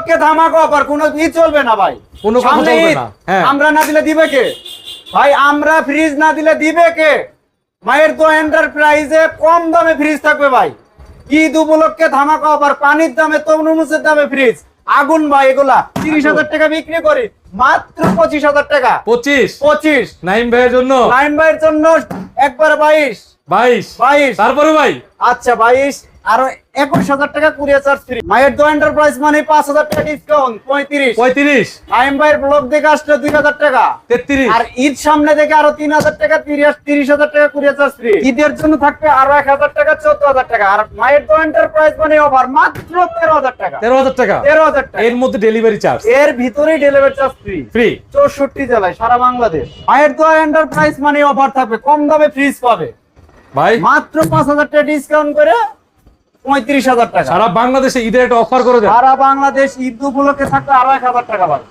উপলক্ষে ধামাকা অফার কোনো ই চলবে না ভাই। কোনো সামনে চলবে ঈদ, না, হ্যাঁ। আমরা না দিলে দিবে কে? ভাই আমরা ফ্রিজ না দিলে দিবে কে? মায়ের তো এন্টারপ্রাইজে কম দামে ফ্রিজ থাকবে ভাই। ঈদ উপলক্ষে ধামাকা অফার পানির দামে তরমুজের দামে ফ্রিজ। আগুন ভাই এগুলা তিরিশ হাজার টাকা বিক্রি করি মাত্র পঁচিশ হাজার টাকা। পঁচিশ? পঁচিশ। নাইম ভাইয়ের জন্য? লাইন ভাইয়ের জন্য একবার বাইশ। বাইশ? বাইশ। তারপরে ভাই? আচ্ছা বাইশ। আরও একুশ হাজার টাকা কুরিয়ার চার্জ ফ্রি মায়ের তো এন্টারপ্রাইজ মানে পাঁচ হাজার টাকা ডিসকাউন্ট পঁয়ত্রিশ। পঁয়ত্রিশ। আইম ভাইয়ের ব্লক দেখে আসলে দুই হাজার টাকা। তেত্রিশ। আর ঈদ সামনে দেখে আরও তিন হাজার টাকা তিরিশ তিরিশ হাজার টাকা কুরিয়ার চার্জ ফ্রি ঈদের জন্য থাকবে আরও এক হাজার টাকা চোদ্দ হাজার টাকা। আর মায়ের তো এন্টারপ্রাইজ মানে অফার মাত্র তেরো হাজার টাকা। তেরো হাজার টাকা? তেরো হাজার টাকা। এর মধ্যে ডেলিভারি চার্জ এর ভিতরেই ডেলিভারি চার্জ ফ্রি ফ্রি চৌষট্টি জেলায় সারা বাংলাদেশ। মায়ের তো এন্টারপ্রাইজ মানে অফার থাকবে কম দামে ফ্রিজ পাবে। ভাই। মাত্র পাঁচ হাজার টাকা ডিসকাউন্ট করে পঁয়ত্রিশ হাজার টাকা। সারা বাংলাদেশে ঈদের একটা অফার করে দেয় সারা বাংলাদেশ ঈদ উপলক্ষে থাকলে আড়াই হাজার টাকা ভাই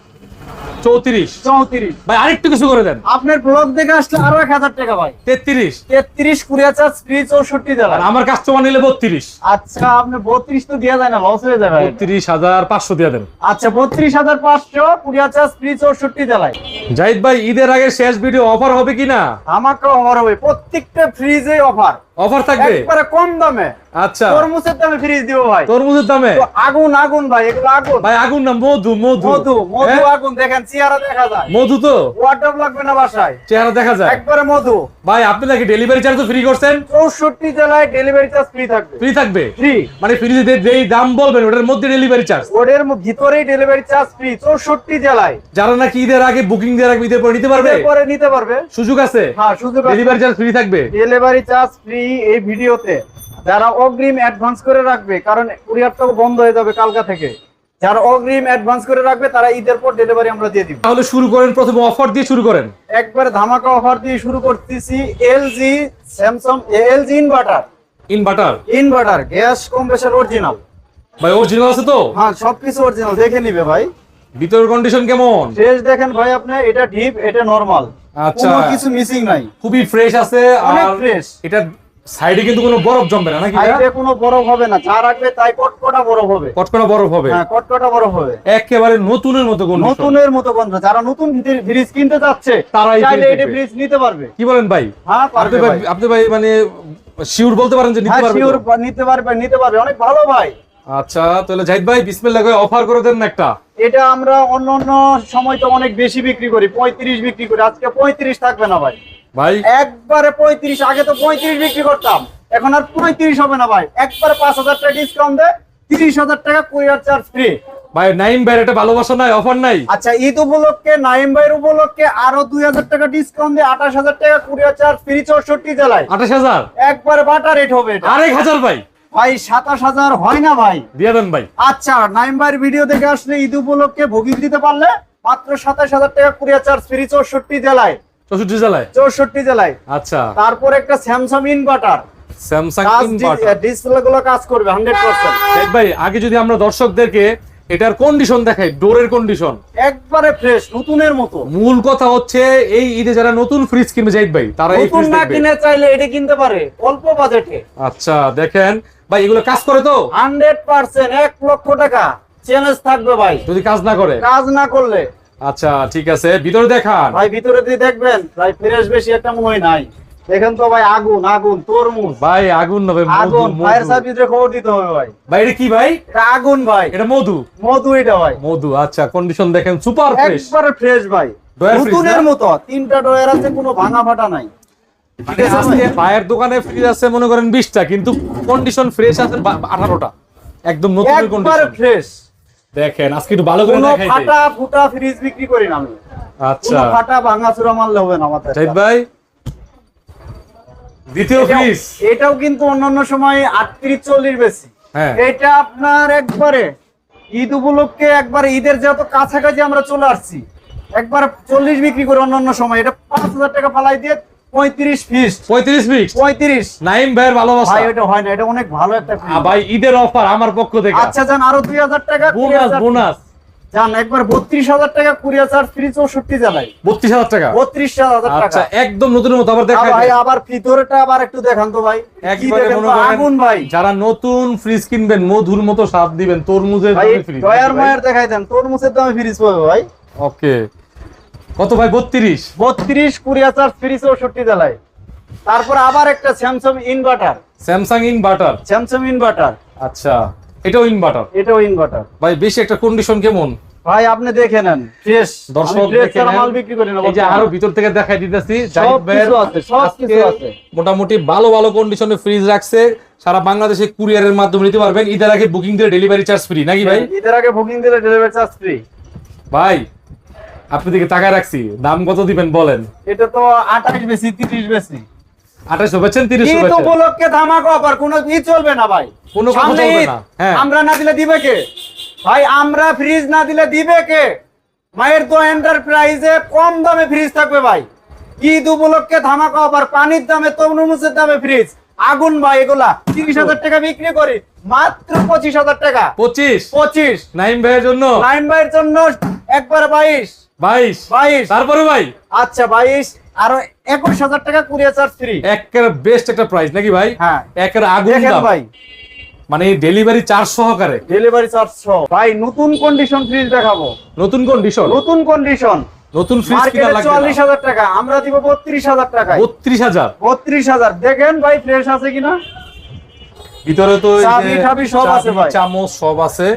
চৌত্রিশ। চৌত্রিশ। ভাই আরেকটু কিছু করে দেন। আপনার ব্লগ দেখে আসলে আরও এক হাজার টাকা ভাই। তেত্রিশ। তেত্রিশ কুড়িয়া চার্জ ফ্রি চৌষট্টি জেলা আমার কাস্টমার নিলে বত্রিশ। আচ্ছা আপনি বত্রিশ তো দেওয়া যায় না লস হয়ে যাবে বত্রিশ হাজার পাঁচশো দিয়ে দেন। আচ্ছা বত্রিশ হাজার পাঁচশো কুড়িয়া চার্জ ফ্রি চৌষট্টি জেলায় জাহিদ ভাই ঈদের আগে শেষ ভিডিও অফার হবে কিনা? আমাকে অফার হবে। প্রত্যেকটা ফ্রিজে অফার অফার থাকবে? একবারে কম দামে। আচ্ছা। তরমুজের দামে ফ্রিজ দিব ভাই। তরমুজের দামে? আগুন আগুন ভাই এগুলো আগুন। ভাই আগুন না মধু মধু। মধু মধু হ্যাঁ? আগুন দেখেন চেহারা দেখা যায়। মধু তো? ওয়াটার লাগবে না বাসায়। চেহারা দেখা যায়? একবারে মধু। ভাই আপনি নাকি ডেলিভারি চার্জ ফ্রি করছেন? চৌষট্টি জেলায় ডেলিভারি চার্জ ফ্রি থাকবে। ফ্রি থাকবে? ফ্রি মানে ফ্রিজে যেই দাম বলবেন ওটার মধ্যে ডেলিভারি চার্জ ওদের ম- ভিতরেই ডেলিভারি চার্জ ফ্রি চৌষট্টি জেলায়। যারা নাকি ঈদের আগে বুকিং দিয়ে রাখবে ঈদের পরে নিতে পারবে? পরে নিতে পারবে। সুযোগ আছে? হ্যাঁ সুযোগ ডেলিভারি চার্জ ফ্রি থাকবে? ডেলিভারি চার্জ ফ্রি এই ভিডিওতে। যারা অগ্রিম অ্যাডভান্স করে রাখবে কারণ কুরিয়ারটা বন্ধ হয়ে যাবে কালকা থেকে। যারা অগ্রিম অ্যাডভান্স করে রাখবে তারা ঈদের পর ডেলিভারি আমরা দিয়ে দিব। তাহলে শুরু করেন প্রথমে অফার দিয়ে শুরু করেন। একবার ধামাকা অফার দিয়ে শুরু করতেছি LG Samsung LG inverter inverter inverter gas compressor original ভাই অরিজিনাল আছে তো? হ্যাঁ সবকিছু অরিজিনাল দেখে নিবে ভাই। ভিতরের কন্ডিশন কেমন? ফ্রেশ দেখেন ভাই আপনি এটা ডিপ এটা নরমাল আচ্ছা। কোনো কিছু মিসিং নাই। খুবই ফ্রেশ আছে অনেক আর ফ্রেশ এটা সাইডে কিন্তু কোনো বরফ জমবে না নাকি সাইডে কোনো বরফ হবে না যা রাখবে তাই কটকটা বরফ হবে। কটকটা বরফ হবে? হ্যাঁ কটকটা বরফ হবে। একেবারে নতুনের মতো কোন নতুনের মতো গন্ধ যারা নতুন ফ্রিজ কিনতে যাচ্ছে তারাই চাইলে দেখবে। ফ্রিজ নিতে পারবে। কি বলেন ভাই? হ্যাঁ পারবে ভাই ভাই। আপনি ভাই মানে শিওর বলতে পারেন যে নিতে হ্যাঁ পারবে শিওর নিতে পারবে নিতে পারবে। অনেক ভালো ভাই। আচ্ছা তাহলে জাহিদ ভাই বিসমিল্লাহ করে অফার করে দেন একটা। এটা আমরা অন্য অন্য সময় তো অনেক বেশি বিক্রি করি পঁয়ত্রিশ বিক্রি করি। আজকে পঁয়ত্রিশ থাকবে না ভাই। ভাই। একবারে পঁয়ত্রিশ আগে তো পঁয়ত্রিশ বিক্রি করতাম। এখন আর পঁয়ত্রিশ হবে না ভাই। একবারে পাঁচ হাজার টাকা ডিসকাউন্ট দেয় তিরিশ হাজার টাকা কুরিয়ার চার্জ ফ্রি ভাই নাইম ভাইয়ের একটা ভালোবাসা নাই অফার নাই? আচ্ছা ঈদ উপলক্ষে নাইম ভাইয়ের উপলক্ষে আরও দুই হাজার টাকা ডিসকাউন্ট দিয়ে আঠাশ হাজার টাকা কুরিয়ার চার্জ ফ্রি চৌষট্টি জেলায়। আঠাশ হাজার? একবারে বাটা রেট হবে আরেক হাজার ভাই। ভাই সাতাশ হাজার হয় না ভাই? দিয়ে দেন ভাই। আচ্ছা নাইম ভাইয়ের ভিডিও দেখে আসলে ঈদ উপলক্ষে ভুগিং দিতে পারলে মাত্র সাতাশ হাজার টাকা কুরিয়ার চার্জ ফ্রি চৌষট্টি জেলায়। চৌষট্টি জেলায়? চৌষট্টি জেলায়। আচ্ছা। তারপর একটা Samsung inverter Samsung inverter display গুলো কাজ করবে হান্ড্রেড পার্সেন্ট জাহিদ ভাই আগে যদি আমরা দর্শকদেরকে এটার কন্ডিশন দেখাই ডোরের কন্ডিশন একবারে ফ্রেশ নতুনের মতো। মূল কথা হচ্ছে এই ঈদে যারা নতুন ফ্রিজ কিনবে জাহিদ ভাই তারা এই ফ্রিজ না কিনে চাইলে এটা কিনতে পারে অল্প বাজেটে আচ্ছা দেখেন। ভাই এগুলো কাজ করে তো? হান্ড্রেড পার্সেন্ট এক লক্ষ টাকা। চ্যালেঞ্জ থাকবে ভাই। যদি কাজ না করে? কাজ না করলে। আচ্ছা ঠিক আছে। ভিতরে দেখান। ভাই ভিতরে দিয়ে দেখবেন ভাই ফ্রেশ বেশি একটা মনে হয় নাই। দেখেন তো ভাই আগুন আগুন তরমুজ। ভাই আগুন নবে আগুন ফায়ার সার্ভিসে খবর দিতে হবে ভাই। ভাই এটা কি ভাই? এটা আগুন ভাই। এটা মধু। মধু এটা ভাই। মধু আচ্ছা কন্ডিশন দেখেন সুপার ফ্রেশ একবারে ফ্রেশ ভাই। নতুনের মতো তিনটা ডয়ার আছে কোনো ভাঙা ফাটা নাই। ভাই? পায়ের দোকানে ফ্রিজ আছে মনে করেন বিশটা কিন্তু কন্ডিশন ফ্রেশ আছে আঠারোটা। একদম নতুন একবারে কন্ডিশন ফ্রেশ দেখেন আজকে একটু ভালো করে দেখাই ফাটা ফুটা ফ্রিজ বিক্রি করি না আমি। আচ্ছা। ফাটা ভাঙা চূড়া মারলে হবে না আমাদের জাহিদ ভাই দ্বিতীয় এটাও- ফ্রিজ এটাও কিন্তু অন্যান্য সময় আটত্রিশ চল্লিশ বেশি। হ্যাঁ। এটা আপনার একবারে ঈদ উপলক্ষে একবারে ঈদের যত কাছাকাছি আমরা চলে আসছি একবার চল্লিশ বিক্রি করে অন্যান্য সময় এটা পাঁচ হাজার টাকা ফালাই দিয়ে পঁয়ত্রিশ ফিস পঁয়ত্রিশ ফিক্স পঁয়ত্রিশ। নাইম ভাইয়ের ভালোবাসা। ভাই এটা হয় না এটা অনেক ভালো একটা ভাই ঈদের অফার আমার পক্ষ থেকে। আচ্ছা যান আরও দুই হাজার টাকা বোনাস বোনাস যান একবার বত্রিশ হাজার টাকা কুরিয়ার চার্জ ফ্রি চৌষট্টি জেলায় বত্রিশ হাজার টাকা? বত্রিশ হাজার আচ্ছা টাকা একদম নতুন মতো আবার দেখা ভাই আবার ভিতরেটা আবার একটু দেখান তো ভাই। আগুন ভাই। যারা নতুন ফ্রিজ কিনবেন মধুর মতো স্বাদ দিবেন তরমুজের ফ্রিজ মায়ের দেখাই দেন তরমুজের দামে ফ্রিজ পাবে ভাই। ওকে কত ভাই বত্রিশ? বত্রিশ কুরিয়ার চার্জ ফ্রি চৌষট্টি জেলায় তারপর আবার একটা Samsung inverter Samsung inverter Samsung inverter আচ্ছা এটাও ইনভার্টার এটাও ইনভার্টার ভাই বেশি একটা কন্ডিশন কেমন? ভাই আপনি দেখে নেন ফ্রেশ দর্শক দেখে। মাল বিক্রি করি না এই যে আরও ভিতর থেকে দেখাই দিতেছি সব কিছু আছে, সব কিছু আছে। মোটামুটি ভালো ভালো কন্ডিশনে ফ্রিজ রাখছে। সারা বাংলাদেশে কুরিয়ারের মাধ্যমে নিতে পারবেন। ঈদের আগে বুকিং দিয়ে ডেলিভারি চার্জ ফ্রি নাকি ভাই? ঈদের আগে বুকিং দিলে ডেলিভারি চার্জ ফ্রি ভাই আপনি দিকে টাকা রাখছি। দাম কত দিবেন বলেন? এটা তো আঠাশ বেশি তিরিশ বেশি। আঠাশশো বেচেন তিরিশ ঈদ বেচেন। উপলক্ষে ধামাকা অফার কোনো ই চলবে না ভাই। কোনো কথা চলবে না, হ্যাঁ। আমরা না দিলে দিবে কে? ভাই আমরা ফ্রিজ না দিলে দিবে কে? মায়ের তো এন্টারপ্রাইজে কম দামে ফ্রিজ থাকবে ভাই। ঈদ উপলক্ষে ধামাকা অফার পানির দামে তরমুজের দামে ফ্রিজ। আগুন ভাই এগুলা তিরিশ হাজার টাকা বিক্রি করি মাত্র পঁচিশ হাজার টাকা। পঁচিশ? পঁচিশ। নাইম ভাইয়ের জন্য? নাইন ভাইয়ের জন্য একবার বাইশ। বাইশ। বাইশ। তারপরে ভাই? আচ্ছা বাইশ। আরও একুশ হাজার টাকা কুরিয়ার চার্জ ফ্রি। একের বেস্ট একটা প্রাইস নাকি ভাই? হ্যাঁ। একের আগুন দেখেন দাম। ভাই। মানে ডেলিভারি চার্জ সহকারে। ডেলিভারি চার্জ সহ। ভাই নতুন কন্ডিশন ফ্রিজ দেখাবো। নতুন কন্ডিশন নতুন কন্ডিশন নতুন ফ্রিজ কিনা লাগবে চুয়াল্লিশ হাজার টাকা। আমরা দিব বত্রিশ হাজার টাকায়। বত্রিশ হাজার? বত্রিশ হাজার। দেখেন ভাই ফ্রেশ আছে কিনা? ভিতরে তো চাবি সব আছে ভাই। চামচ সব আছে।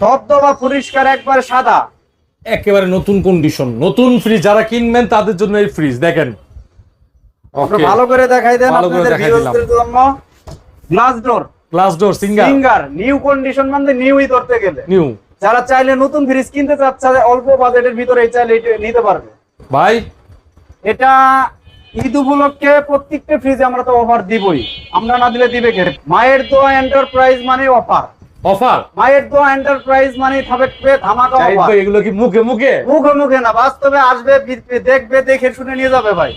ধবধবা পরিষ্কার একবার সাদা। একেবারে নতুন কন্ডিশন নতুন ফ্রিজ যারা কিনবেন তাদের জন্য এই ফ্রিজ দেখেন। ভালো করে দেখাই দেন আপনাদের ভিউয়ারদের জন্য। Glass door glass door singer singer new condition মানে নিউই ধরতে গেলে। নিউ যারা চাইলে নতুন ফ্রিজ কিনতে চাচ্ছে অল্প বাজেটের ভিতরে চাইলে নিতে পারবে। ভাই? এটা ঈদ উপলক্ষে প্রত্যেকটা ফ্রিজে আমরা তো অফার দিবই। আমরা না দিলে দিবে কে? মায়ের দোয়া এন্টারপ্রাইজ মানে অফার অফার? মায়ের দোয়া এন্টারপ্রাইজ মানে থাকবে ধামাকা অফার। এগুলো কি মুখে মুখে? মুখে মুখে না বাস্তবে আসবে দেখবে দেখে শুনে নিয়ে যাবে ভাই।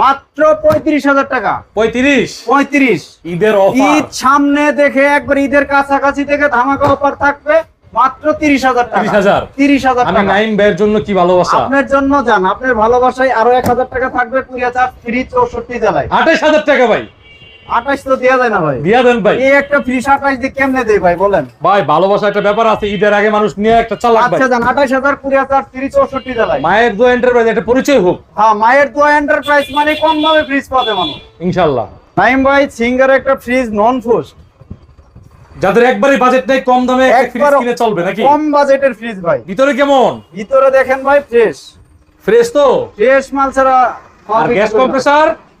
মাত্র পঁয়ত্রিশ হাজার টাকা। পঁয়ত্রিশ? পঁয়ত্রিশ। ঈদের ঈদ সামনে দেখে একবার ঈদের কাছাকাছি থেকে ধামাকা অফার থাকবে মাত্র তিরিশ হাজার টাকা। 30,000 তিরিশ হাজার টাকা। নাইম জন্য কি ভালোবাসা? আপনার জন্য যান আপনার ভালোবাসায় আরও এক হাজার টাকা থাকবে কুড়ি হাজার ফ্রি চৌষট্টি জেলায়। আঠাশ হাজার টাকা ভাই। আঠাশ তো দেওয়া যায় না ভাই। দিয়া দেন ভাই। এই একটা ফ্রি সাতাশ দিয়ে কেমনে দেয় ভাই বলেন? ভাই ভালোবাসা একটা ব্যাপার আছে ঈদের আগে মানুষ নিয়ে একটা চালাক আচ্ছা যান আঠাশ হাজার কুড়ি হাজার ফ্রি চৌষট্টি জেলায় মায়ের দো এন্টারপ্রাইজ একটা পরিচয় হোক। হ্যাঁ মায়ের দোয়া এন্টারপ্রাইজ মানে কম দামে ফ্রিজ পাবে মানুষ। ইনশাল্লাহ। নাইম ভাই সিঙ্গার একটা ফ্রিজ নন ফুস যাদের একবারই বাজেট নেই কম দামে ফ্রিজ কিনে চলবে নাকি? কম বাজেটের ফ্রিজ ভাই। ভিতরে কেমন? ভিতরে দেখেন ভাই ফ্রেশ ফ্রেশ তো? ফ্রেশ মাল ছাড়া আর গ্যাস কম্প্রেসার গ্যাস বাইরে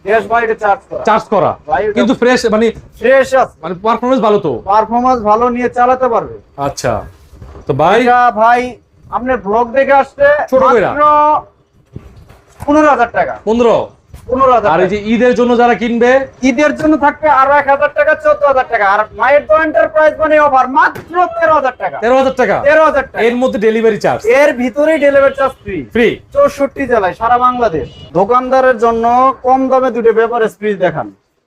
চার্জ করা। কিন্তু ফ্রেশ মানে ফ্রেশ আছে। মানে পারফরমেন্স ভালো তো? পারফরমেন্স ভালো নিয়ে চালাতে পারবে। আচ্ছা। তো ভাই ভাই আপনার ব্লগ দেখে ছোট কইরা। পনেরো হাজার টাকা। পনেরো? আর এই যে ঈদের জন্য যারা কিনবে ঈদের জন্য থাকবে আরও এক হাজার টাকা চোদ্দ হাজার টাকা। আর মায়ের তো এন্টারপ্রাইজ মানে অফার মাত্র তেরো হাজার টাকা। তেরো হাজার টাকা? তেরো হাজার টাকা। এর মধ্যে ডেলিভারি চার্জ এর ভিতরেই ডেলিভারি চার্জ ফ্রি ফ্রি চৌষট্টি জেলায় সারা বাংলাদেশ। দোকানদারের জন্য কম দামে দুটো ব্যাপারে ফ্রিজ দেখান।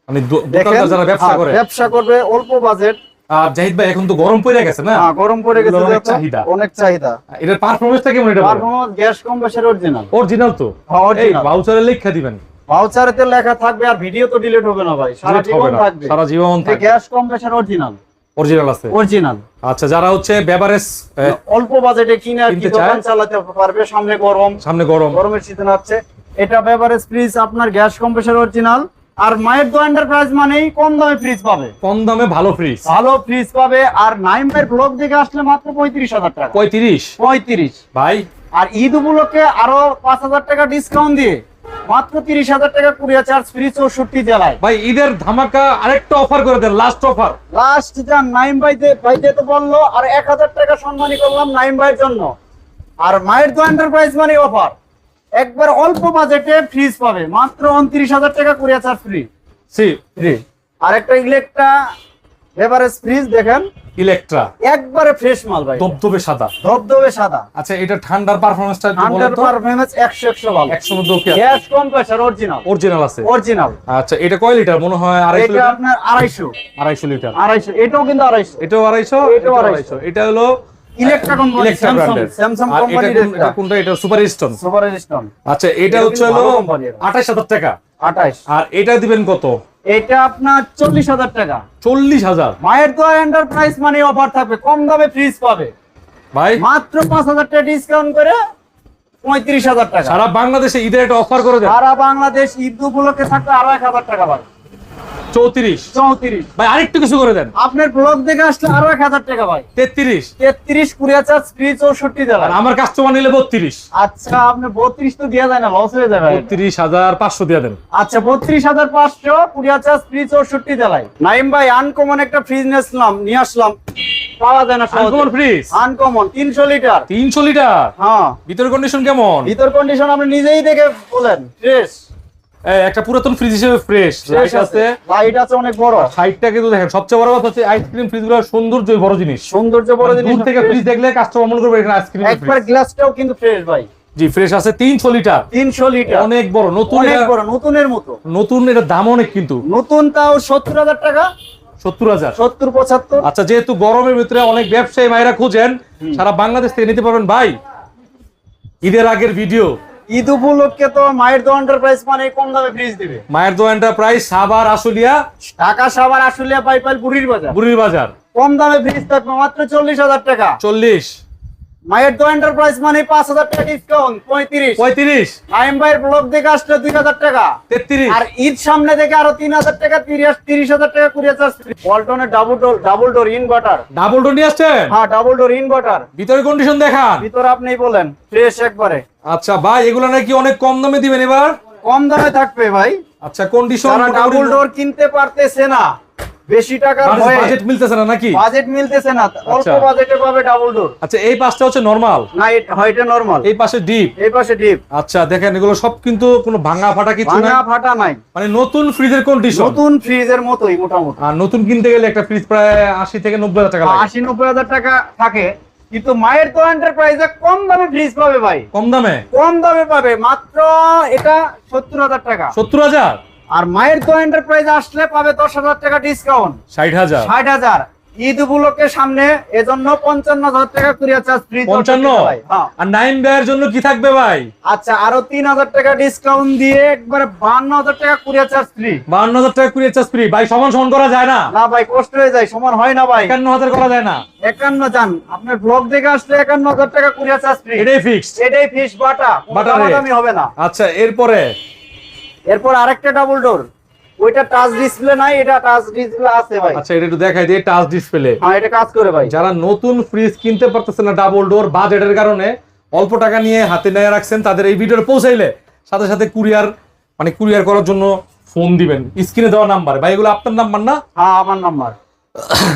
মানে দোকানদার যারা ব্যবসা হ্যাঁ, করে। ব্যবসা করবে অল্প বাজেট আর জাহিদ ভাই এখন তো গরম পড়ে গেছে না? হ্যাঁ, গরম পড়ে গেছে অনেক চাহিদা। অনেক চাহিদা। এটার পারফরমেন্সটা কেমন এটা performance gas compressor original original তো? হ্যাঁ, এই ভাউচারে লেখা দিবেন। ভাউচারেতে লেখা থাকবে আর ভিডিও তো ডিলিট হবে না ভাই। সারা জীবন থাকবে। সারা জীবন থাকবে। গ্যাস কম্প্রেসার অরিজিনাল অরিজিনাল আছে। অরিজিনাল আচ্ছা যারা হচ্ছে বেভারেজ অল্প বাজেটে কিনে আর কি দোকান চালাতে পারবে সামনে গরম। সামনে গরম। গরমের সিজন আছে। এটা বেভারেজ ফ্রিজ আপনার গ্যাস কম্প্রেসার অরিজিনাল আর মায়ের দো এন্টারপ্রাইজ মানেই কম দামে ফ্রিজ পাবে। কম দামে ভালো ফ্রিজ ভালো ফ্রিজ পাবে। আর নাইম ভাইয়ের ব্লগ দেখে আসলে মাত্র পঁয়ত্রিশ হাজার টাকা। পঁয়ত্রিশ? পঁয়ত্রিশ। ভাই। আর ঈদ উপলক্ষে আরও পাঁচ হাজার টাকা ডিসকাউন্ট দিয়ে মাত্র তিরিশ হাজার টাকা কুরিয়ার চার্জ ফ্রি চৌষট্টি জেলায়। ভাই ঈদের ধামাকা আরেকটা অফার করে দেন লাস্ট অফার লাস্ট যা নাইম ভাই দে- ভাই যেতে বলল আর এক হাজার টাকা সম্মানী করলাম নাইম ভাইয়ের জন্য। আর মায়ের তো এন্টারপ্রাইজ মানে অফার একবার অল্প বাজেটে ফ্রিজ পাবে মাত্র উনত্রিশ হাজার টাকা কুরিয়ার চার্জ ফ্রি সি ফ্রি আর একটা ইলেকট্রা এভারেজ ফ্রিজ দেখেন। ইলেকট্রা একবারে ফ্রেশ মাল ভাই। দবদবে সাদা। ধবধবে সাদা। আচ্ছা এটা ঠান্ডার হান্ড্রেড তো। পারফরমেন্স একশো একশো ভালো। একশো মধ্যে okay gas compressor original original আছে। অরিজিনাল আচ্ছা এটা কয় লিটার মনে হয় আড়াইশো এটা আপনার আড়াইশো। আড়াইশো লিটার আড়াইশো। এটাও কিন্তু আড়াইশো। এটাও আড়াইশো? এটাও এটাও আড়াইশো। আড়াইশো। এটা হলো ইলেকট্রা কোম্পানি স্যামসাং স্যামসাং আর এটা কোনটা? সুপার স্টোন সুপার স্টোন আচ্ছা এটা হচ্ছে হলো ভালো company এর। আঠাশ হাজার টাকা। 28 আর এটা দিবেন কত? এটা আপনার চল্লিশ হাজার টাকা। চল্লিশ হাজার? মায়ের দোয়া এন্টারপ্রাইজ মানে অফার থাকবে কম দামে ফ্রিজ পাবে। ভাই? মাত্র পাঁচ হাজার টাকা ডিসকাউন্ট করে পঁয়ত্রিশ হাজার টাকা। সারা বাংলাদেশে ঈদের একটা অফার করে দেয় সারা বাংলাদেশ ঈদ উপলক্ষে থাকবে আড়াই হাজার টাকা পাবে চৌত্রিশ। চৌত্রিশ। ভাই আরেকটু কিছু করে দেন। আপনার ব্লগ দেখে আসলে আরও এক হাজার টাকা ভাই। তেত্রিশ। তেত্রিশ কুড়িয়া চার্জ ফ্রি চৌষট্টি আর আমার কাস্টমার নিলে বত্রিশ। আচ্ছা আপনি বত্রিশ তো দেওয়া যায় না লস হয়ে যাবে। বত্রিশ হাজার পাঁচশো দিয়ে দেন। আচ্ছা বত্রিশ হাজার পাঁচশো কুড়িয়া চার্জ ফ্রি চৌষট্টি দেলায় নাইম ভাই আনকমন একটা ফ্রিজ নিয়ে নিয়ে আসলাম। পাওয়া যায় না আনকমন ফ্রিজ আনকমন তিনশো লিটার। তিনশো লিটার? হ্যাঁ। ভিতরের কন্ডিশন কেমন? ভিতর কন্ডিশন আপনি নিজেই দেখে বলেন ফ্রেশ একটা পুরাতন ফ্রিজ হিসেবে ফ্রেশ ফ্রেশ আছে। লাইট আছে অনেক বড়। সাইডটা কিন্তু দেখেন সবচেয়ে বড় কথা হচ্ছে আইসক্রিম ফ্রিজগুলো সৌন্দর্য বড় জিনিস। সৌন্দর্য বড় জিনিস দূর থেকে ফ্রিজ দেখলে কাস্টমার মনে করবে এখানে আইসক্রিম একবার গ্লাসটাও কিন্তু ফ্রেশ ভাই। জি ফ্রেশ আছে তিনশো লিটার তিনশো লিটার অনেক বড় নতুন অনেক বড় নতুনের মতো। নতুন এটা দাম অনেক কিন্তু। নতুন তাও সত্তর হাজার টাকা। সত্তর হাজার। সত্তর পঁচাত্তর। আচ্ছা যেহেতু গরমের ভিতরে অনেক ব্যবসায়ী ভাইরা খুঁজেন সারা বাংলাদেশ থেকে নিতে পারবেন ভাই। ঈদের আগের ভিডিও ঈদ উপলক্ষে তো মায়ের দো এন্টারপ্রাইজ মানে কম দামে ফ্রিজ দিবে। মায়ের দো এন্টারপ্রাইজ সাবার আশুলিয়া ঢাকা সাভার আশুলিয়া পাইপাল বুড়ির বাজার। বুড়ির বাজার। কম দামে ফ্রিজ থাকবে মাত্র চল্লিশ হাজার টাকা। চল্লিশ। মায়ের দো এন্টারপ্রাইজ মানে পাঁচ হাজার টাকা ডিসকাউন্ট পঁয়ত্রিশ। পঁয়ত্রিশ। আইম ভাইয়ের ব্লগ দেখে আসলে দুই হাজার টাকা। তেত্রিশ। আর ঈদ সামনে দেখে আরও তিন হাজার টাকা তিরিশ তিরিশ হাজার টাকা কুড়িয়ে charge ওয়ালটনের double door double door inverter double door নিয়ে আসছেন? হ্যাঁ ডাবল ডোর ইনভার্টার ভিতরে কন্ডিশন দেখান। ভিতরে আপনি বলেন ফ্রেশ একবারে। আচ্ছা ভাই এগুলো নাকি অনেক কম দামে দিবেন এবার? কম দামে থাকবে ভাই। আচ্ছা কন্ডিশন ডাবল ডোর কিনতে পারতেছে না বেশি টাকার ভয়ে বাজেট মিলতেছে না নাকি? বাজেট মিলতেছে না। অল্প আচ্ছা। বাজেটে পাবে ডাবল ডোর আচ্ছা এই পাশটা হচ্ছে নরমাল না এটা হয় এটা নরমাল এই পাশে ডিপ এই পাশে ডিপ আচ্ছা দেখেন এগুলো সব কিন্তু কোনো ভাঙা ফাটা কিছু না ভাঙা ফাটা নাই। মানে নতুন ফ্রিজের কন্ডিশন নতুন ফ্রিজের মতোই মোটামুটি। আর নতুন কিনতে গেলে একটা ফ্রিজ প্রায় আশি থেকে নব্বই হাজার টাকা লাগে। আশি নব্বই হাজার টাকা থাকে। কিন্তু মায়ের তো এন্টারপ্রাইজে কম দামে ফ্রিজ পাবে ভাই। কম দামে? কম দামে পাবে। মাত্র এটা সত্তর হাজার টাকা। সত্তর হাজার? আর মায়ের তো এন্টারপ্রাইজ আসলে পাবে দশ হাজার টাকা ডিসকাউন্ট ষাট হাজার। ষাট হাজার। ঈদ উপলক্ষে সামনে এজন্য পঞ্চান্ন হাজার টাকা কুরিয়ার চার্জ ফ্রি পঞ্চান্ন? আর নাইন ব্যয়ের জন্য কি থাকবে ভাই? আচ্ছা আরও তিন হাজার টাকা ডিসকাউন্ট দিয়ে একবারে বান্ন হাজার টাকা কুরিয়ার চার্জ ফ্রি বান্ন হাজার টাকা কুড়ি চার্জ ফ্রি ভাই সমান সমান করা যায় না? না ভাই কষ্ট হয়ে যায় সমান হয় না ভাই। একান্ন হাজার করা যায় না? একান্ন যান। আপনার ব্লগ দেখে আসলে একান্ন হাজার টাকা কুরিয়ার চার্জ ফ্রি এটাই ফিক্সড এটাই ফিস বাটা। বাটা হবে না। আচ্ছা এরপরে? এরপর আরেকটা ডাবল ডোর ওইটা টাচ ডিসপ্লে নাই এটা টাচ ডিসপ্লে আছে ভাই। আচ্ছা এটা একটু দেখাই দিয়ে টাচ ডিসপ্লে হ্যাঁ এটা কাজ করে ভাই। যারা নতুন ফ্রিজ কিনতে পারতেছে না ডাবল ডোর বাজেটের কারণে অল্প টাকা নিয়ে হাতে নিয়ে রাখছেন তাদের এই ভিডিওটা পৌঁছাইলে সাথে সাথে কুরিয়ার মানে কুরিয়ার করার জন্য ফোন দিবেন। স্ক্রিনে দেওয়া নাম্বার ভাই এগুলো আপনার নাম্বার না? হ্যাঁ আমার নাম্বার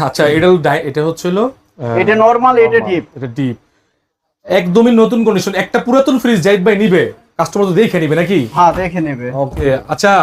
আচ্ছা এটা এটা হচ্ছিল এটা নরমাল এটা ডিপ এটা ডিপ একদমই নতুন কন্ডিশন একটা পুরাতন ফ্রিজ জাইদ ভাই নিবে। কাস্টমার তো দেখে নেবে নাকি? হ্যাঁ দেখে নেবে। ওকে আচ্ছা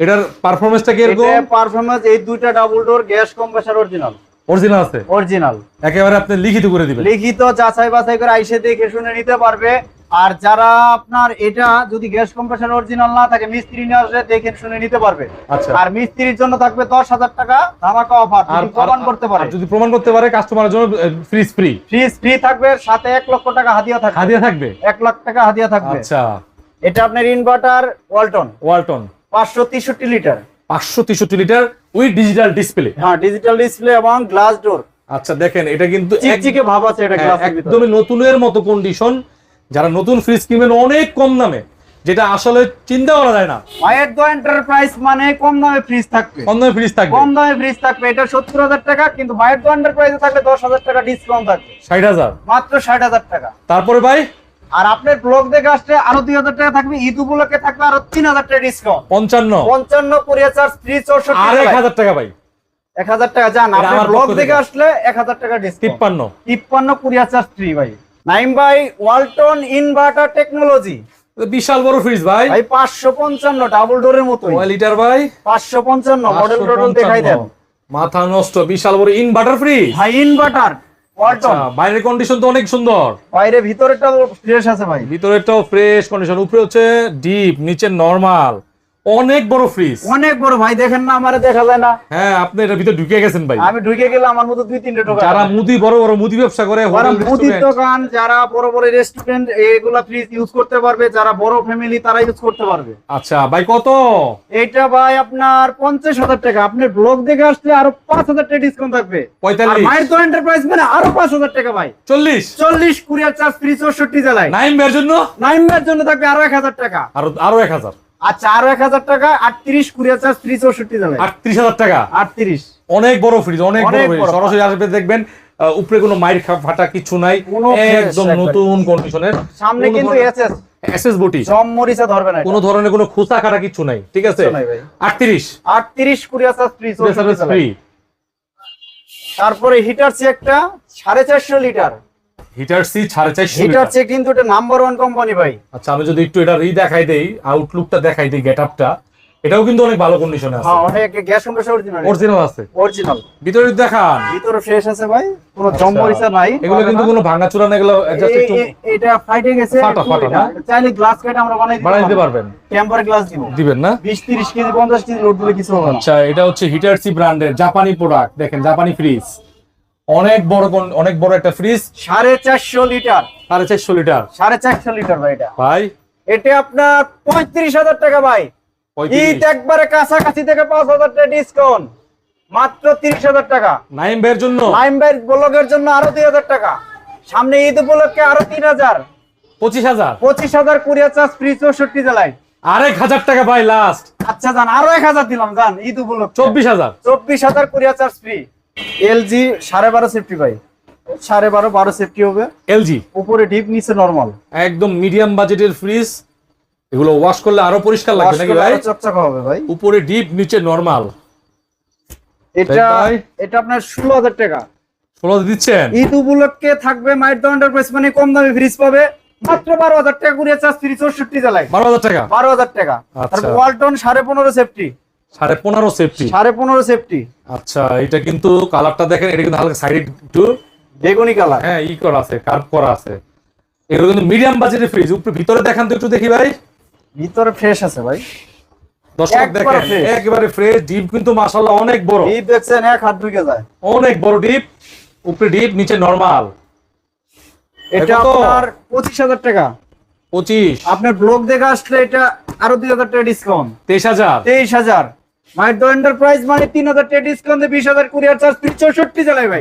এটার পারফরম্যান্সটা কি এরকম এটা পারফরম্যান্স এই দুইটা double door gas compressor original original আছে? অরিজিনাল একেবারে আপনি লিখিত করে দিবেন। লিখিত যাচাই বাছাই করে আইসে দেখে শুনে নিতে পারবে। আর যারা আপনার এটা যদি গ্যাস কম্প্রেসর অরিজিনাল না থাকে মিস্ত্রি নিয়ে আসলে দেখে শুনে নিতে পারবে। আচ্ছা। আর মিস্ত্রির জন্য থাকবে দশ হাজার টাকা ধামাকা অফার প্রমাণ করতে পারে। যদি প্রমাণ করতে পারে কাস্টমারের জন্য ফ্রিজ ফ্রি ফ্রিজ ফ্রি থাকবে সাথে এক লক্ষ টাকা হাদিয়া থাকবে। হাদিয়া থাকবে? এক লাখ টাকা হাদিয়া থাকবে। আচ্ছা। এটা আপনার ইনভার্টার ওয়ালটন ওয়ালটন পাঁচশো তেষট্টি লিটার পাঁচশো তেষট্টি লিটার উইথ ডিজিটাল ডিসপ্লে হ্যাঁ ডিজিটাল ডিসপ্লে এবং গ্লাস ডোর আচ্ছা দেখেন এটা কিন্তু ভাব আছে এটা হ্যাঁ, একদমই নতুনের মতো কন্ডিশন যারা নতুন ফ্রিজ কিনবেন অনেক কম দামে যেটা আসলে চিন্তা করা যায় না। মায়ের দো এন্টারপ্রাইজ মানে কম দামে ফ্রিজ থাকবে। কম দামে ফ্রিজ থাকবে। কম দামে ফ্রিজ থাকবে এটা সত্তর হাজার টাকা কিন্তু মায়ের দো এন্টারপ্রাইজে থাকলে দশ হাজার টাকা ডিসকাউন্ট থাকবে। ষাট হাজার। মাত্র ষাট হাজার টাকা। তারপরে ভাই? আর আপনার ব্লগ দেখে আসলে আরও দুই হাজার টাকা থাকবে ঈদ উপলক্ষে থাকবে আরও তিন হাজার টাকা ডিসকাউন্ট পঞ্চান্ন। পঞ্চান্ন কুরিয়ার চার্জ ফ্রি আর এক হাজার টাকা ভাই। এক হাজার টাকা যান আপনার ব্লগ দেখে আসলে এক হাজার টাকা ডিসকাউন্ট তিপ্পান্ন। তিপ্পান্ন কুরিয়ার চার্জ ফ্রি ভাই। নাইম ভাই ওয়ালটন ইনভার্টার টেকনোলজি। বিশাল বড় ফ্রিজ ভাই। ভাই পাঁচশো পঞ্চান্ন ডাবল ডোরের মতো কয় লিটার ভাই? পাঁচশো পঞ্চান্ন মডেল টডেল দেখাই দেন। মাথা নষ্ট বিশাল বড় ইনভার্টার ফ্রিজ ভাই ইনভার্টার ওয়ালটন। বাইরের কন্ডিশন তো অনেক সুন্দর। বাইরে ভিতরেটা ফ্রেশ আছে ভাই। ভিতরেরটাও ফ্রেশ কন্ডিশন উপরে হচ্ছে ডিপ নিচে নরমাল অনেক বড় ফ্রিজ অনেক বড় ভাই দেখেন না আমারে দেখা যায় না। হ্যাঁ আপনি এটার ভিতরে ঢুকে গেছেন ভাই। আমি ঢুকে গেলে আমার মতো দুই তিনটে টোকা যারা মুদি বড় বড় মুদি ব্যবসা করে মুদির দোকান যারা বড় বড় রেস্টুরেন্ট এগুলা ফ্রিজ ইউজ করতে পারবে। যারা বড় ফ্যামিলি তারা ইউজ করতে পারবে। আচ্ছা ভাই কত? এটা ভাই আপনার পঞ্চাশ হাজার টাকা। আপনি ব্লগ দেখে আসলে আরও পাঁচ হাজার টাকা ডিসকাউন্ট থাকবে। আর পঁয়তাল্লিশ মায়ের তো এন্টারপ্রাইজ মানে আরও পাঁচ হাজার টাকা ভাই। চল্লিশ? চল্লিশ কুরিয়ার চার্জ ফ্রি চৌষট্টি জেলায়। নাইম বের জন্য? নাইমের জন্য থাকবে আরও এক হাজার টাকা। আরও আরও এক হাজার। আচ্ছা আরও এক হাজার টাকা আটত্রিশ কুরিয়ার চার্জ ফ্রি চৌষট্টি আটত্রিশ হাজার টাকা? আটত্রিশ। অনেক বড় ফ্রিজ অনেক বড় ফ্রিজ সরাসরি আসবে দেখবেন উপরে কোনো মাইর ফাটা কিছু নাই। একদম নতুন কন্ডিশনের সামনে কিন্তু এসএস এসএস বটি। জম মরিচা ধরবে না কোনো ধরনের কোনো খোসা কাটা কিছু নাই ঠিক আছে? চার্জ ফ্রি ফ্রি তারপরে হিটার সি একটা সাড়ে চারশো লিটার। হিটার সি সাড়ে চারশো হিটার সি কিন্তু এটা নাম্বার ওয়ান কোম্পানি ভাই। আচ্ছা আমি যদি একটু এটা রি দেখাই দেই আউটলুকটা দেখাই দেই গেট আপটা এটাও কিন্তু অনেক ভালো কন্ডিশনে আছে। হ্যাঁ অনেক গ্যাস কম্প্রেসর অরিজিনাল অরিজিনাল আছে। অরিজিনাল ভিতরে দেখান। ভিতরে ফ্রেশ আছে ভাই কোনো জম মরিচা নাই। আচ্ছা। এগুলো কিন্তু কোনো ভাঙা চূড়া না এগুলো just একটু এটা ফাইটে গেছে ফাটা, ফাটা, না? চাইলে গ্লাস কেটে আমরা বানাই বানাই দিতে পারবেন। টেম্পারে গ্লাস দিব। দিবেন না? বিশ তিরিশ কেজি পঞ্চাশ কেজি লোড দিলে কিছু হবে না। আচ্ছা এটা হচ্ছে হিটারসি ব্র্যান্ডের জাপানি প্রোডাক্ট দেখেন জাপানি ফ্রিজ অনেক বড় অনেক বড় একটা ফ্রিজ সাড়ে চারশো লিটার। সাড়ে চারশো লিটার। সাড়ে চারশো লিটার ভাই এটা। ভাই? এটা আপনার পঁয়ত্রিশ হাজার টাকা ভাই। পঁয়ত্রিশ। ঈদ একবারে কাছাকাছি থেকে পাঁচ হাজার টাকা ডিসকাউন্ট মাত্র তিরিশ হাজার টাকা। নাইম জন্য? ব্লগের আরও দুই হাজার টাকা। সামনে ঈদ উপলক্ষে আরও তিন হাজার। পঁচিশ হাজার? পঁচিশ হাজার কুরিয়ার চার্জ ফ্রি চৌষট্টি জেলায়। আরেক হাজার টাকা ভাই লাস্ট আচ্ছা যান আরও এক হাজার দিলাম যান ঈদ উপলক্ষে। চব্বিশ হাজার। চব্বিশ হাজার কুরিয়ার চার্জ ফ্রি এলজি সাড়ে বারো সেফটি ভাই। সাড়ে বারো বারো সেফটি হবে। এলজি উপরে ডিপ নিচে নর্মাল একদম মিডিয়াম বাজেটের ফ্রিজ এগুলো ওয়াশ করলে আরও পরিষ্কার লাগবে নাকি ভাই? চকচকা হবে ভাই। উপরে ডিপ নিচে নর্মাল এটা এটা আপনার ষোলো হাজার টাকা। ষোলো দিচ্ছেন? ঈদ উপলক্ষে থাকবে মাইট দ্য এন্টারপ্রাইজ মানে কম দামে ফ্রিজ পাবে। মাত্র বারো হাজার টাকা কুরিয়ার চার্জ ফ্রি চৌষট্টি জেলায়। বারো হাজার টাকা? বারো হাজার টাকা। আচ্ছা। তারপর ওয়ালটন সাড়ে পনেরো সেফটি সাড়ে পনেরো সেফটি সাড়ে পনেরো সেফটি আচ্ছা এটা কিন্তু কালারটা দেখেন এটা কিন্তু হালকা সাইড একটু। বেগুনি কালার হ্যাঁ ই করা আছে কার্ভ করা আছে। এগুলো কিন্তু মিডিয়াম বাজেটের ফ্রিজ উপরে ভিতরে দেখান তো একটু দেখি ভাই। ভিতরে ফ্রেশ আছে ভাই। দর্শক দেখেন একেবারে ফ্রেশ ডিপ কিন্তু মাশাআল্লাহ অনেক বড়। ডিপ দেখছেন এক হাত ঢুকে যায়। অনেক বড় ডিপ উপরে ডিপ নিচে নরমাল এটা আপনার 25000 টাকা। 25 আপনার ব্লগ দেখে আসলে এটা আরও 2000 টাকা ডিসকাউন্ট তেইশ হাজার। তেইশ হাজার। মাইডো এন্টারপ্রাইজ মানে ডিসকাউন্টে বিশ হাজার কুরিয়ার চার্জ ভাই।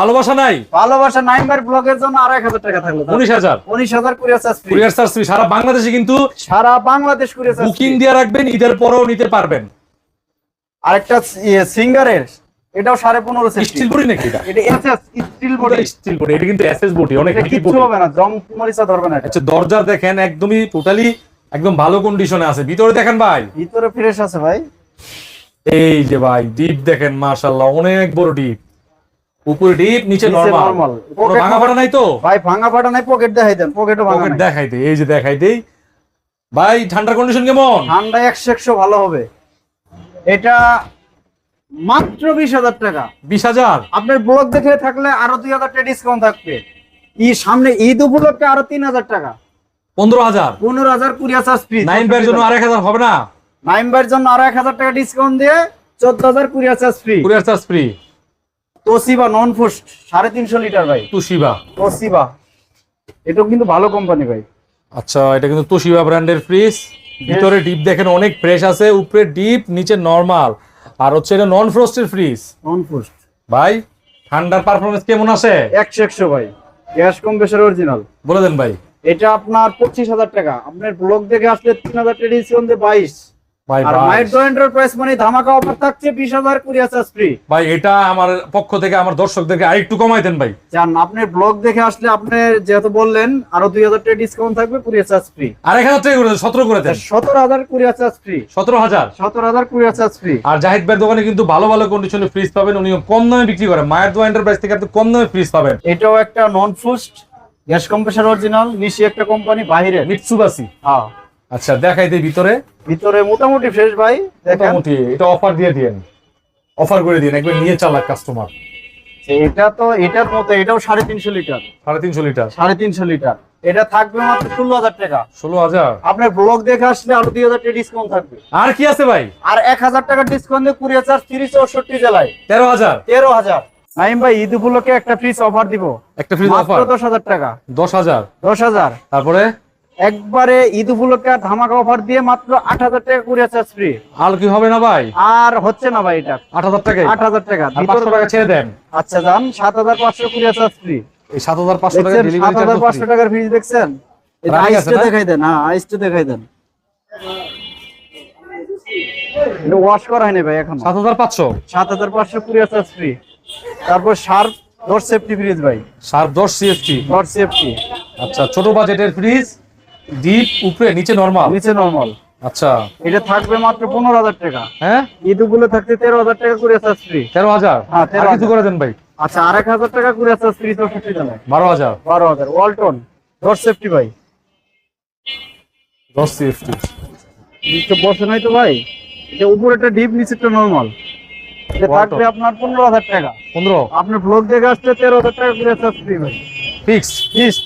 ভালোবাসা নাই? ভালোবাসা নাই ব্লগের জন্য টাকা থাকল। Courier charge courier charge free সারা বাংলাদেশে কিন্তু সারা বাংলাদেশ কুরিয়ার চার্জ বুকিং দিয়ে রাখবেন ঈদের পরেও নিতে পারবেন। আরেকটা সিঙ্গারের এটাও সাড়ে পনেরো স্টিল বডি নাকি এটা? SS steel body. Steel body এটা কিন্তু এসএস বডি অনেক কিছু হবে না জং মরিচা ধরবে না আচ্ছা দরজা দেখেন একদমই টোটালি একদম ভালো কন্ডিশনে আছে। ভিতরে দেখেন ভাই। ভিতরে ফ্রেশ আছে ভাই। এই যে ভাই ডিপ দেখেন মাশাআল্লাহ অনেক বড় ডিপ উপরে ডিপ নিচে নরমাল। কোনো ভাঙা ফাটা নাই তো? ভাই ভাঙা ফাটা নাই পকেট দেখাই দেন পকেটও ভাঙা পকেট দেখাই দেই এই যে দেখাই দেই। ভাই ঠান্ডার কন্ডিশন কেমন? ঠান্ডা একশো একশো ভালো হবে। এটা মাত্র বিশ হাজার টাকা। বিশ হাজার? আপনার ব্লগ দেখে থাকলে আরও দুই হাজার টাকা ডিসকাউন্ট থাকবে। ই সামনে ঈদ উপলক্ষে আরও তিন হাজার টাকা। পনেরো হাজার। পনেরো হাজার কুড়ি হাজার ফ্রি নাইন জন্য আরেক হাজার হবে না? নাইম্বার জন্য আরও এক হাজার টাকা ডিসকাউন্ট দিয়ে চোদ্দ হাজার কুড়ি হাজার free courier charge free Toshiba non frost সাড়ে তিনশো লিটার ভাই। তুশিবা। তোসিবা এটাও কিন্তু ভালো কোম্পানি ভাই। আচ্ছা এটা কিন্তু তোশিবা ব্র্যান্ডের ফ্রিজ ভিতরে ডিপ দেখেন অনেক ফ্রেশ আছে। উপরে ডিপ নিচে নরমাল আর হচ্ছে এটা নন ফ্রস্টের ফ্রিজ নন ভাই ঠান্ডার পারফরমেন্স কেমন আছে? একশো একশো ভাই। গ্যাস কম্প্রেসার অরিজিনাল বলে দেন ভাই। এটা আপনার পঁচিশ হাজার টাকা। আপনার ব্লগ দেখে আসলে তিন হাজার টাকা ডিসকাউন্ট দিয়ে বাইশ। আর এন্টারপ্রাইজ মানে ধামাকা অফার থাকছে বিশ হাজার কুড়ি হাজার ফ্রি ভাই এটা আমার পক্ষ থেকে আমার দর্শকদেরকে আরেকটু কমাই দেন ভাই। জান আপনার ব্লগ দেখে আসলে আপনি যেহেতু বললেন আরও দুই হাজার টাকা ডিসকাউন্ট থাকবে কুড়ি হাজার ফ্রি আর এক হাজার টাকা সতেরো করে দেন। সতেরো হাজার কুড়ি হাজার ফ্রি সতেরো হাজার? সতেরো হাজার কুড়ি হাজার ফ্রি আর জাহিদ ভাইয়ের দোকানে কিন্তু ভালো ভালো কন্ডিশনে ফ্রিজ পাবেন উনি কম দামে বিক্রি করেন। মায়ের দোয়া এন্টারপ্রাইজ থেকে আপনি কম দামে ফ্রিজ পাবেন। এটাও একটা non frost gas compressor original নিশি একটা কোম্পানি বাইরে। মিটসুবাসি হ্যাঁ। আচ্ছা দেখাই দিই ভিতরে। ভিতরে মোটামুটি ফ্রেশ ভাই মোটামুটি এটা অফার দিয়ে দিয়েন। অফার করে দিন একবার নিয়ে চালাক কাস্টমার এটা তো এটার মতো এটাও সাড়ে তিনশো লিটার। সাড়ে তিনশো লিটার? সাড়ে তিনশো লিটার। এটা থাকবে মাত্র ষোলো হাজার টাকা। ষোলো হাজার? আপনার ব্লগ দেখে আসলে আরও দুই হাজার টাকা ডিসকাউন্ট থাকবে। আর কি আছে ভাই? আর এক হাজার টাকা ডিসকাউন্ট দিয়ে কুড়িয়ে চার্জ তিরিশ চৌষট্টি জেলায়। তেরো হাজার? তেরো হাজার। নাইম ভাই ঈদ উপলক্ষে একটা ফ্রিজ অফার দিব। একটা ফ্রিজ অফার দশ হাজার টাকা। দশ হাজার? দশ হাজার। তারপরে? একবারে ঈদ উপলক্ষে ধামাকা অফার দিয়ে মাত্র আট হাজার টাকা কুড়িয়ে চার্জ ফ্রি আর কি হবে না ভাই? আর হচ্ছে না ভাই এটা। আট হাজার টাকায় আট হাজার টাকা। আর পাঁচশো টাকা ছেড়ে দেন। আচ্ছা যান। সাত হাজার পাঁচশো কুড়িয়ে চার্জ ফ্রি এই সাত হাজার পাঁচশো টাকা সাত ডেলিভারি হাজার পাঁচশো টাকার ফ্রিজ দেখছেন? এই আইসটা? দেখাই দেন। হ্যাঁ আইসটা দেখাই দেন। এটা ওয়াশ করা হয়নি ভাই এখন। সাত হাজার পাঁচশো? সাত হাজার পাঁচশো কুড়ি চার্জ ফ্রি তারপর শার্প ডোর সেফটি ফ্রিজ ভাই। সার দশ সিএফটি ডোর সেফটি আচ্ছা ছোট বাজেটের ফ্রিজ ডিপ উপরে নিচে নরমাল নিচে নরমাল আচ্ছা। এটা থাকবে মাত্র পনেরো হাজার টাকা। হ্যাঁ? ঈদগুলো থাকতে তেরো হাজার টাকা করে চার্জ ফ্রি তেরো হাজার? হ্যাঁ, তেরো কিছু করে দেন ভাই। আচ্ছা আর এক হাজার টাকা করে চার্জ ফ্রি চৌষট্টি জনের বারো হাজার। বারো হাজার। ওয়ালটন ডোর সেফটি ভাই। সিএফটি নিচে বসে নাই তো ভাই। এটা উপরে একটা ডিপ নর্মাল এটা Walton। থাকবে আপনার পনেরো হাজার টাকা। পনেরো? আপনার ব্লগ দেখে আসতে তেরো হাজার টাকা করে চার্জ ফ্রি ভাই ফিক্সড ফিক্সড